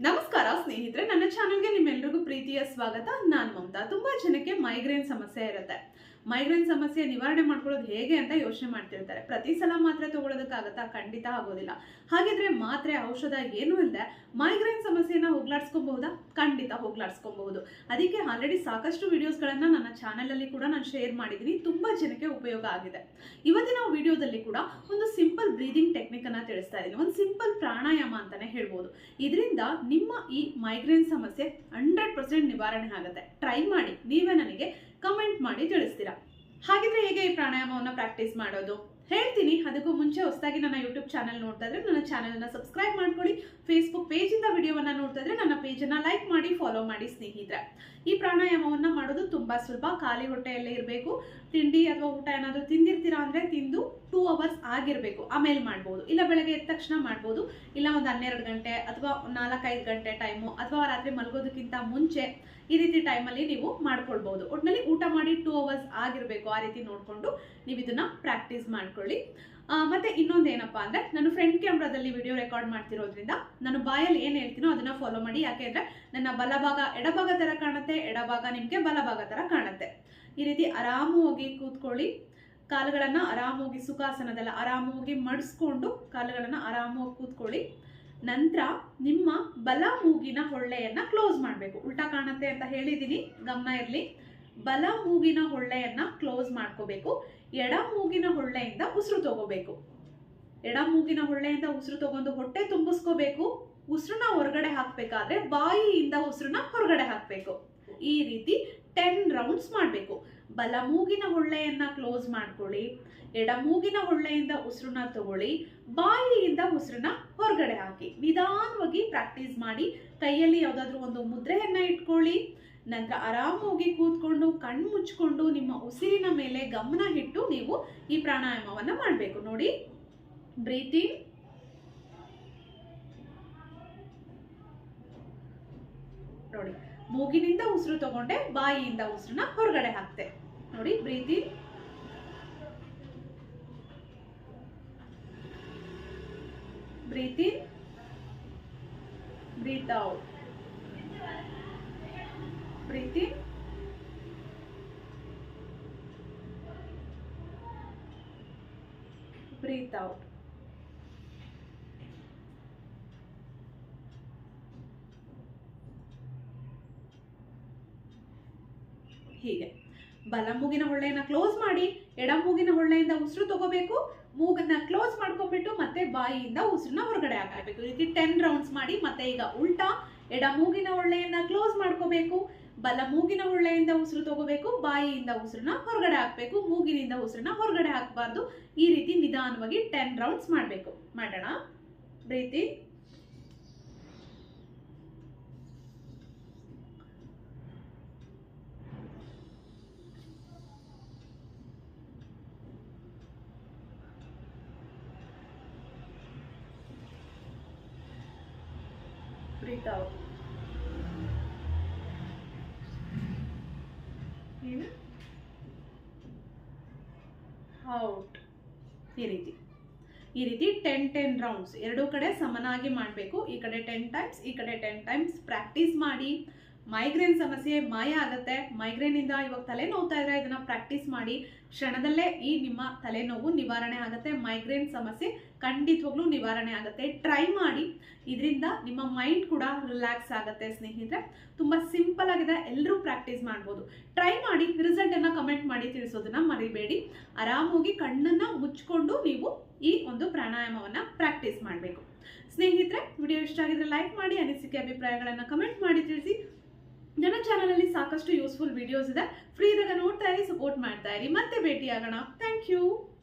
ನಮಸ್ಕಾರ ಸ್ನೇಹಿತರೆ ನನ್ನ ಚಾನಲ್ಗೆ ನಿಮ್ಮೆಲ್ರಿಗೂ ಪ್ರೀತಿಯ ಸ್ವಾಗತ. ನಾನು ಮಮತಾ. ತುಂಬಾ ಜನಕ್ಕೆ ಮೈಗ್ರೇನ್ ಸಮಸ್ಯೆ ಇರುತ್ತೆ. ಮೈಗ್ರೇನ್ ಸಮಸ್ಯೆ ನಿವಾರಣೆ ಮಾಡ್ಕೊಳ್ಳೋದು ಹೇಗೆ ಅಂತ ಯೋಚನೆ ಮಾಡ್ತಿರ್ತಾರೆ. ಪ್ರತಿ ಸಲ ಮಾತ್ರೆ ತಗೊಳ್ಳೋದಕ್ಕಾಗತ್ತಾ? ಖಂಡಿತ ಆಗೋದಿಲ್ಲ. ಹಾಗಿದ್ರೆ ಮಾತ್ರೆ, ಔಷಧ ಏನೂ ಇಲ್ಲದೆ ಮೈಗ್ರೇನ್ ಸಮಸ್ಯೆನ ಹೋಗ್ಲಾಡ್ಸ್ಕೊಬಹುದಾ ಖಂಡಿತ ಹೋಗ್ಲಾಡ್ಸ್ಕೊಬಹುದು ಅದಕ್ಕೆ ಆಲ್ರೆಡಿ ಸಾಕಷ್ಟು ವಿಡಿಯೋಸ್ಗಳನ್ನು ನನ್ನ ಚಾನಲಲ್ಲಿ ಕೂಡ ನಾನು ಶೇರ್ ಮಾಡಿದ್ದೀನಿ. ತುಂಬಾ ಜನಕ್ಕೆ ಉಪಯೋಗ ಆಗಿದೆ. ಇವತ್ತಿನ ವಿಡಿಯೋದಲ್ಲಿ ಕೂಡ ಒಂದು ಸಿಂಪಲ್ ಬ್ರೀದಿಂಗ್ ಟೆಕ್ನಿಕ್ ಅನ್ನ ತಿಳಿಸ್ತಾ ಇದ್ದೀನಿ. ಒಂದು ಸಿಂಪಲ್ ಪ್ರಾಣಾಯಾಮ ಅಂತಾನೆ ಹೇಳ್ಬೋದು. ಇದರಿಂದ ನಿಮ್ಮ ಈ ಮೈಗ್ರೇನ್ ಸಮಸ್ಯೆ ಹಂಡ್ರೆಡ್ ಪರ್ಸೆಂಟ್ ನಿವಾರಣೆ ಆಗುತ್ತೆ. ಟ್ರೈ ಮಾಡಿ. ನೀವೇ ನನಗೆ ಕಮೆಂಟ್ ಮಾಡಿ ತಿಳಿಸ್ತೀರಾ? ಹಾಗಿದ್ರೆ ಹೇಗೆ ಈ ಪ್ರಾಣಾಯಾಮವನ್ನು ಪ್ರಾಕ್ಟೀಸ್ ಮಾಡೋದು? ಹೇಳ್ತೀನಿ. ಅದಕ್ಕೂ ಮುಂಚೆ ಹೊಸದಾಗಿ ನನ್ನ ಯೂಟ್ಯೂಬ್ ಚಾನಲ್ ನೋಡ್ತಾ ಇದ್ರೆ ನನ್ನ ಚಾನಲ್ನ ಸಬ್ಸ್ಕ್ರೈಬ್ ಮಾಡ್ಕೊಳ್ಳಿ. ಫೇಸ್ಬುಕ್ ಪೇಜಿಂದ ವಿಡಿಯೋವನ್ನ ನೋಡ್ತಾ ಇದ್ರೆ ನನ್ನ ಪೇಜನ್ನ ಲೈಕ್ ಮಾಡಿ ಫಾಲೋ ಮಾಡಿ ಸ್ನೇಹಿತರೆ. ಈ ಪ್ರಾಣಾಯಾಮವನ್ನ ಮಾಡೋದು ತುಂಬಾ ಸುಲಭ. ಖಾಲಿ ಹೊಟ್ಟೆಯಲ್ಲೇ ಇರಬೇಕು. ತಿಂಡಿ ಅಥವಾ ಊಟ ಏನಾದರೂ ತಿಂದಿರ್ತೀರಾ ಅಂದ್ರೆ ತಿಂದು ಟೂ ಅವರ್ಸ್ ಆಗಿರಬೇಕು. ಆಮೇಲೆ ಮಾಡ್ಬೋದು. ಇಲ್ಲ ಬೆಳಗ್ಗೆ ಎದ್ದ ತಕ್ಷಣ ಮಾಡ್ಬೋದು. ಇಲ್ಲ ಒಂದು ಹನ್ನೆರಡು ಗಂಟೆ ಅಥವಾ ನಾಲ್ಕೈದು ಗಂಟೆ ಟೈಮು ಅಥವಾ ರಾತ್ರಿ ಮಲಗೋದಕ್ಕಿಂತ ಮುಂಚೆ ಈ ರೀತಿ ಟೈಮಲ್ಲಿ ನೀವು ಮಾಡ್ಕೊಳ್ಬಹುದು ಒಟ್ಟಿನಲ್ಲಿ ಊಟ ಮಾಡಿ ಟೂ ಅವರ್ಸ್ ಆಗಿರಬೇಕು. ಆ ರೀತಿ ನೋಡಿಕೊಂಡು ನೀವು ಇದನ್ನ ಪ್ರಾಕ್ಟೀಸ್ ಮಾಡ್ಕೊಳ್ಳಿ. ಆ, ಮತ್ತೆ ಇನ್ನೊಂದು ಏನಪ್ಪಾ ಅಂದ್ರೆ ನಾನು ಫ್ರಂಟ್ ಕ್ಯಾಮ್ರಾದಲ್ಲಿ ವಿಡಿಯೋ ರೆಕಾರ್ಡ್ ಮಾಡ್ತಿರೋದ್ರಿಂದ ನಾನು ಬಾಯಲ್ಲಿ ಏನು ಹೇಳ್ತೀನೋ ಅದನ್ನ ಫಾಲೋ ಮಾಡಿ. ಯಾಕೆಂದ್ರೆ ನನ್ನ ಬಲಭಾಗ ಎಡಭಾಗ ತರ ಕಾಣುತ್ತೆ ಎಡಭಾಗ ನಿಮಗೆ ಬಲಭಾಗ ತರ ಕಾಣುತ್ತೆ. ಈ ರೀತಿ ಆರಾಮವಾಗಿ ಕೂತ್ಕೊಳ್ಳಿ. ಕಾಲುಗಳನ್ನ ಆರಾಮವಾಗಿ ಸುಖಾಸನದಲ್ಲ ಆರಾಮವಾಗಿ ಮಡಿಸ್ಕೊಂಡು ಕಾಲುಗಳನ್ನ ಆರಾಮವಾಗಿ ಕೂತ್ಕೊಳ್ಳಿ. ನಂತರ ನಿಮ್ಮ ಬಲ ಮೂಗಿನ ಹೊಳ್ಳೆಯನ್ನ ಕ್ಲೋಸ್ ಮಾಡಬೇಕು. ಉಲ್ಟಾ ಕಾಣುತ್ತೆ ಅಂತ ಹೇಳಿದೀನಿ ಗಮನ ಇರಲಿ. ಬಲ ಮೂಗಿನ ಹೊಳ್ಳೆಯನ್ನ ಕ್ಲೋಸ್ ಮಾಡ್ಕೋಬೇಕು. ಎಡ ಮೂಗಿನ ಹೊಳ್ಳೆಯಿಂದ ಉಸಿರು ತಗೋಬೇಕು. ಎಡ ಮೂಗಿನ ಹೊಳ್ಳೆಯಿಂದ ಉಸಿರು ತಗೊಂಡು ಹೊಟ್ಟೆ ತುಂಬಿಸ್ಕೋಬೇಕು. ಉಸಿರನ್ನ ಹೊರಗಡೆ ಹಾಕ್ಬೇಕಾದ್ರೆ ಬಾಯಿಯಿಂದ ಉಸಿರನ್ನ ಹೊರಗಡೆ ಹಾಕ್ಬೇಕು. ಈ ರೀತಿ ಟೆನ್ ರೌಂಡ್ಸ್ ಮಾಡಬೇಕು. ಬಲ ಮೂಗಿನ ಹೊಳ್ಳೆಯನ್ನ ಕ್ಲೋಸ್ ಮಾಡ್ಕೊಳ್ಳಿ. ಎಡ ಮೂಗಿನ ಹೊಳ್ಳೆಯಿಂದ ಉಸಿರನ್ನ ತಗೊಳ್ಳಿ. ಬಾಯಿಯಿಂದ ಉಸಿರನ್ನ ಹೊರಗಡೆ ಹಾಕಿ. ನಿಧಾನವಾಗಿ ಪ್ರಾಕ್ಟೀಸ್ ಮಾಡಿ. ಕೈಯಲ್ಲಿ ಯಾವುದಾದ್ರೂ ಒಂದು ಮುದ್ರೆಯನ್ನ ಇಟ್ಕೊಳ್ಳಿ. ನಂತರ ಆರಾಮಾಗಿ ಕೂತ್ಕೊಂಡು ಕಣ್ಣು ಮುಚ್ಕೊಂಡು, ನಿಮ್ಮ ಉಸಿರಿನ ಮೇಲೆ ಗಮನ ಇಟ್ಟು ನೀವು ಈ ಪ್ರಾಣಾಯಾಮವನ್ನು ಮಾಡಬೇಕು. ನೋಡಿ. ಬ್ರೀತಿಂಗ್. ನೋಡಿ. ಮೂಗಿನಿಂದ ಉಸಿರು ತಗೊಂಡೆ, ಬಾಯಿಯಿಂದ ಉಸಿರನ್ನ ಹೊರಗಡೆ ಹಾಕ್ತೆ. ನೋಡಿ, breathing. breathe breathe breathe out breathe out. ಹೀಗೆ. ಬಲ ಮೂಗಿನ ಹೊಳ್ಳೆಯನ್ನ ಕ್ಲೋಸ್ ಮಾಡಿ, ಎಡ ಮೂಗಿನ ಹೊಳ್ಳೆಯಿಂದ ಉಸಿರು ತಗೋಬೇಕು. ಮೂಗನ್ನ ಕ್ಲೋಸ್ ಮಾಡ್ಕೊಂಡ್ಬಿಟ್ಟು ಮತ್ತೆ ಬಾಯಿಯಿಂದ ಉಸಿರನ್ನ ಹೊರಗಡೆ ಹಾಕಬೇಕು. ಈ ರೀತಿ ಟೆನ್ ರೌಂಡ್ಸ್ ಮಾಡಿ ಮತ್ತೆ ಈಗ ಉಲ್ಟಾ ಎಡ ಮೂಗಿನ ಹೊಳ್ಳೆಯನ್ನ ಕ್ಲೋಸ್ ಮಾಡ್ಕೋಬೇಕು. ಬಲ ಮೂಗಿನ ಹೊಳ್ಳೆಯಿಂದ ಉಸಿರು ತಗೋಬೇಕು, ಬಾಯಿಯಿಂದ ಉಸಿರನ್ನ ಹೊರಗಡೆ ಹಾಕ್ಬೇಕು, ಮೂಗಿನಿಂದ ಉಸಿರನ್ನ ಹೊರಗಡೆ ಹಾಕಬಾರ್ದು. ಈ ರೀತಿ ನಿಧಾನವಾಗಿ ಟೆನ್ ರೌಂಡ್ಸ್ ಮಾಡಬೇಕು. ಮಾಡೋಣ. ಪ್ರೀತಿ. breathe. In. ಔಟ್ ಈ ರೀತಿ. ಈ ರೀತಿ ಟೆನ್ ಟೆನ್ ರೌಂಡ್ಸ್ ಎರಡೂ ಕಡೆ ಸಮನಾಗಿ ಮಾಡಬೇಕು. ಈ ಕಡೆ ಟೆನ್ ಟೈಮ್ಸ್ ಈ ಕಡೆ ಟೆನ್ ಟೈಮ್ಸ್ ಪ್ರಾಕ್ಟೀಸ್ ಮಾಡಿ. ಮೈಗ್ರೇನ್ ಸಮಸ್ಯೆ ಮಾಯ ಆಗುತ್ತೆ. ಮೈಗ್ರೇನಿಂದ ಇವಾಗ ತಲೆ ನೋವ್ತಾ ಇದ್ರೆ ಇದನ್ನ ಪ್ರಾಕ್ಟೀಸ್ ಮಾಡಿ ಕ್ಷಣದಲ್ಲೇ ಈ ನಿಮ್ಮ ತಲೆನೋವು ನಿವಾರಣೆ ಆಗುತ್ತೆ. ಮೈಗ್ರೇನ್ ಸಮಸ್ಯೆ ಖಂಡಿತವಾಗ್ಲೂ ನಿವಾರಣೆ ಆಗುತ್ತೆ. ಟ್ರೈ ಮಾಡಿ. ಇದರಿಂದ ನಿಮ್ಮ ಮೈಂಡ್ ಕೂಡ ರಿಲ್ಯಾಕ್ಸ್ ಆಗುತ್ತೆ ಸ್ನೇಹಿತರೆ. ತುಂಬ ಸಿಂಪಲ್ ಆಗಿದೆ. ಎಲ್ಲರೂ ಪ್ರಾಕ್ಟೀಸ್ ಮಾಡ್ಬೋದು. ಟ್ರೈ ಮಾಡಿ. ರಿಸಲ್ಟನ್ನು ಕಮೆಂಟ್ ಮಾಡಿ ತಿಳಿಸೋದನ್ನ ಮರಿಬೇಡಿ. ಆರಾಮಾಗಿ ಕಣ್ಣನ್ನು ಮುಚ್ಕೊಂಡು ನೀವು ಈ ಒಂದು ಪ್ರಾಣಾಯಾಮವನ್ನು ಪ್ರಾಕ್ಟೀಸ್ ಮಾಡಬೇಕು. ಸ್ನೇಹಿತರೆ ವಿಡಿಯೋ ಇಷ್ಟ ಆಗಿದ್ರೆ ಲೈಕ್ ಮಾಡಿ, ಅನಿಸಿಕೆ, ಅಭಿಪ್ರಾಯಗಳನ್ನು ಕಮೆಂಟ್ ಮಾಡಿ ತಿಳಿಸಿ. ನನ್ನ ಚಾನಲಲ್ಲಿ ಸಾಕಷ್ಟು ಯೂಸ್ಫುಲ್ ವಿಡಿಯೋಸ್ ಇದೆ. ಫ್ರೀ ನೋಡ್ತಾ ಇರಿ ಸಪೋರ್ಟ್ ಮಾಡ್ತಾ ಇರಿ. ಮತ್ತೆ ಭೇಟಿಯಾಗೋಣ. Thank you